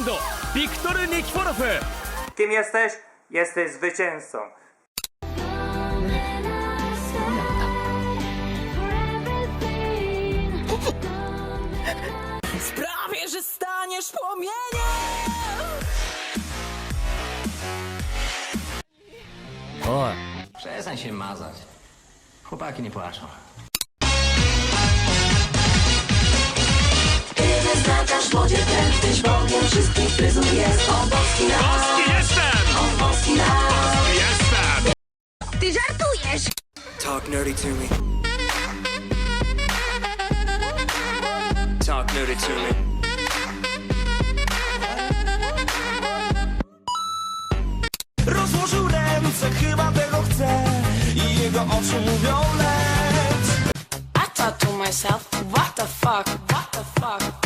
ジェンドビクトル・ニキフォロフ Kim jesteś? Jesteś zwycięzcą. Sprawię, że staniesz płomieniemおい Przestań się mazać. Chłopaki nie płaczą. Wyznaczasz w wodzie prędkość Bogiem wszystkich fryzur jest On boski raz, jestem! on boski raz Jestem! Ty żartujesz! Talk nerdy to me. Talk nerdy to me. Rozłożył ręce, chyba tego chce I jego oczy mówią lec I thought to myself, what the fuck, what the fuck